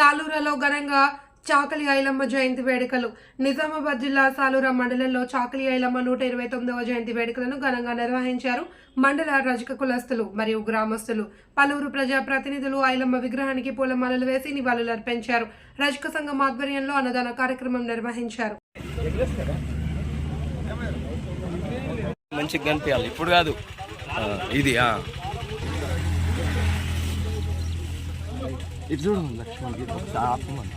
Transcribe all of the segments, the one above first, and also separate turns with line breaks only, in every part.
సాలూరలో ఘనంగా చాకలి ఐలమ్మ జయంతి వేడుకలు. నిజామాబాద్ జిల్లా సాలూర మండలంలో చాకలి ఐలమ్మ నూట ఇరవై తొమ్మిదవ జయంతి వేడుకలను ఘనంగా నిర్వహించారు మండల రజక కులస్తులు మరియు గ్రామస్తులు. పలువురు ప్రజాప్రతినిధులు ఐలమ్మ విగ్రహానికి పూలమాలలు వేసి నివాళులర్పించారు రజక సంఘం ఆధ్వర్యంలో అన్నదాన కార్యక్రమం నిర్వహించారు.
మంచిగా కనిపించాలి. ఇప్పుడు కాదు. ఇది ఇటు చూడు లక్ష్మణ్ ఆపమని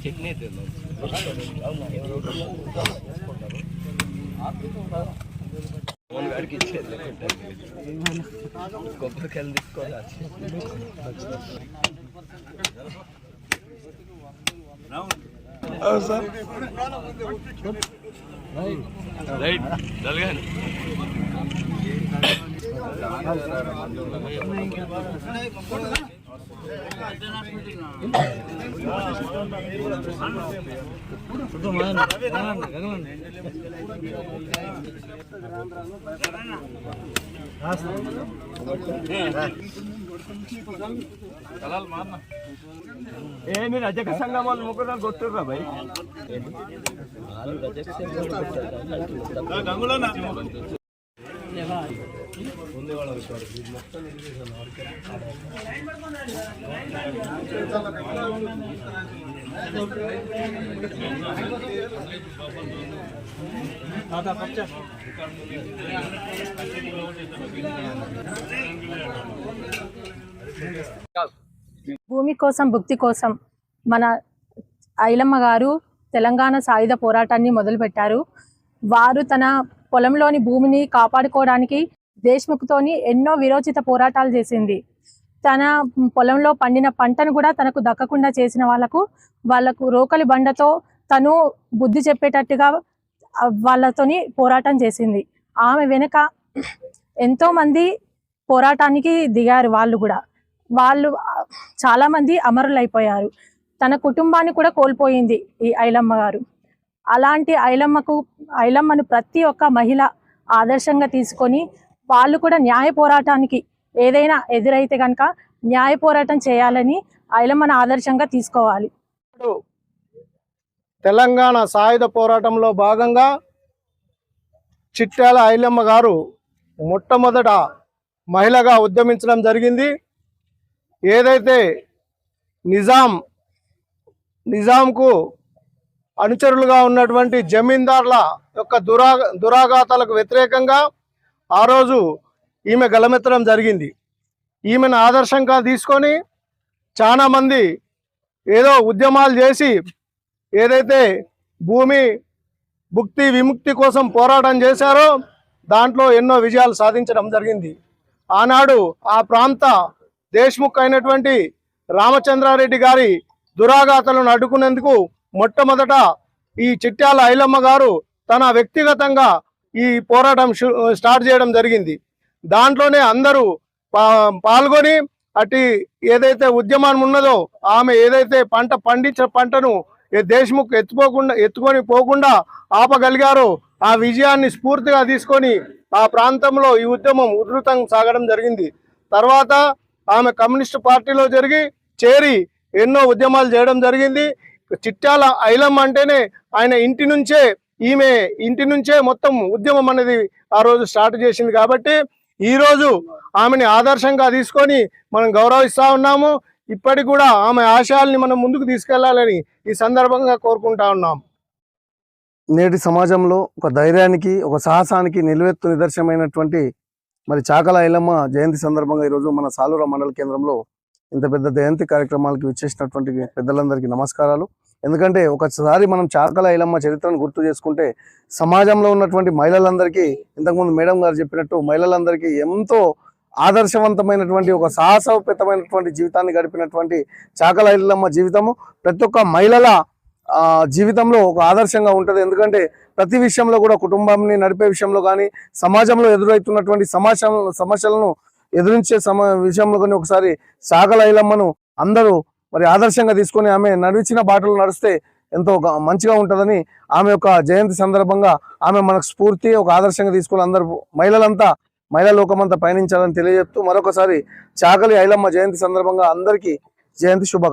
చట్నీ అయితే ఫోన్ గారికి కొబ్బరికాయలు తీసుకోవాలి రైట్ జరగాను ఏ మీరు రజక సంఘం వాళ్ళు ముగ్గురు కొట్టుర్రా భయ్?
భూమి కోసం భుక్తి కోసం మన ఐలమ్మ గారు తెలంగాణ సాయుధ పోరాటాన్ని మొదలుపెట్టారు. వారు తన పొలంలోని భూమిని కాపాడుకోవడానికి దేశ్ముఖ్తోని ఎన్నో విరోచిత పోరాటాలు చేసింది. తన పొలంలో పండిన పంటను కూడా తనకు దక్కకుండా చేసిన వాళ్ళకు వాళ్ళకు రోకలి బండతో తను బుద్ధి చెప్పేటట్టుగా వాళ్ళతోని పోరాటం చేసింది. ఆమె వెనుక ఎంతో మంది పోరాటానికి దిగారు వాళ్ళు కూడా. వాళ్ళు చాలామంది అమరులైపోయారు. తన కుటుంబాన్ని కూడా కోల్పోయింది ఈ ఐలమ్మ గారు. అలాంటి ఐలమ్మకు ఐలమ్మను ప్రతి ఒక్క మహిళ ఆదర్శంగా తీసుకొని వాళ్ళు కూడా న్యాయ పోరాటానికి ఏదైనా ఎదురైతే కనుక న్యాయ పోరాటం చేయాలని ఐలమ్మను ఆదర్శంగా తీసుకోవాలి.
తెలంగాణ సాయుధ పోరాటంలో భాగంగా చిట్టాల ఐలమ్మ గారు మొట్టమొదట మహిళగా ఉద్యమించడం జరిగింది. ఏదైతే నిజాం నిజాంకు అనుచరులుగా ఉన్నటువంటి జమీందార్ల యొక్క దురా దురాఘాతాలకు వ్యతిరేకంగా ఆ రోజు ఈమె గలమెత్తడం జరిగింది. ఈమెను ఆదర్శంగా తీసుకొని చాలామంది ఏదో ఉద్యమాలు చేసి ఏదైతే భూమి భుక్తి విముక్తి కోసం పోరాటం చేశారో దాంట్లో ఎన్నో విజయాలు సాధించడం జరిగింది. ఆనాడు ఆ ప్రాంత దేశ్ముఖ్ అయినటువంటి రామచంద్రారెడ్డి గారి దురాఘాతలను అడ్డుకునేందుకు మొట్టమొదట ఈ చిట్యాల ఐలమ్మ గారు తన వ్యక్తిగతంగా ఈ పోరాటం స్టార్ట్ చేయడం జరిగింది. దాంట్లోనే అందరూ పాల్గొని అటు ఏదైతే ఉద్యమం ఉన్నదో ఆమె ఏదైతే పంట పండించిన పంటను ఏ ఎత్తుపోకుండా ఎత్తుకోకుండా ఎత్తుకొని పోకుండా ఆపగలిగారో ఆ విజయాన్ని స్ఫూర్తిగా తీసుకొని ఆ ప్రాంతంలో ఈ ఉద్యమం ఉధృతం సాగడం జరిగింది. తర్వాత ఆమె కమ్యూనిస్ట్ పార్టీలో జరిగి చేరి ఎన్నో ఉద్యమాలు చేయడం జరిగింది. చిట్టాల ఐలం అంటేనే ఆయన ఇంటి నుంచే ఈమె ఇంటి నుంచే మొత్తం ఉద్యమం అనేది ఆ రోజు స్టార్ట్ చేసింది కాబట్టి ఈరోజు ఆమెని ఆదర్శంగా తీసుకొని మనం గౌరవిస్తూ ఉన్నాము. ఇప్పటికి కూడా ఆమె ఆశయాల్ని మనం ముందుకు తీసుకెళ్ళాలని ఈ సందర్భంగా కోరుకుంటా ఉన్నాం.
నేటి సమాజంలో ఒక ధైర్యానికి ఒక సాహసానికి నిలువెత్తు నిదర్శనమైనటువంటి మరి చాకల ఐలమ్మ జయంతి సందర్భంగా ఈరోజు మన సాలూర మండల కేంద్రంలో ఇంత పెద్ద జయంతి కార్యక్రమాలకు విచ్చేసినటువంటి పెద్దలందరికీ నమస్కారాలు. ఎందుకంటే ఒకసారి మనం చాకల ఐలమ్మ చరిత్రను గుర్తు చేసుకుంటే సమాజంలో ఉన్నటువంటి మహిళలందరికీ ఇంతకుముందు మేడం గారు చెప్పినట్టు మహిళలందరికీ ఎంతో ఆదర్శవంతమైనటువంటి ఒక సాహసోపేతమైనటువంటి జీవితాన్ని గడిపినటువంటి చాకల ఐలమ్మ జీవితము ప్రతి ఒక్క మహిళల జీవితంలో ఒక ఆదర్శంగా ఉంటుంది. ఎందుకంటే ప్రతి విషయంలో కూడా కుటుంబాన్ని నడిపే విషయంలో కానీ సమాజంలో ఎదురవుతున్నటువంటి సమాజం సమస్యలను ఎదురించే సమ విషయంలో కానీ ఒకసారి సాగల ఐలమ్మను అందరూ మరి ఆదర్శంగా తీసుకొని ఆమె నడిచిన బాటలు నడిస్తే ఎంతో మంచిగా ఉంటుందని ఆమె యొక్క జయంతి సందర్భంగా ఆమె మనకు స్ఫూర్తి ఒక ఆదర్శంగా తీసుకుని అందరు మహిళలంతా మహిళా లోకమంతా పయనించాలని తెలియజేస్తూ మరొకసారి చాకలి ఐలమ్మ జయంతి సందర్భంగా అందరికీ జయంతి శుభ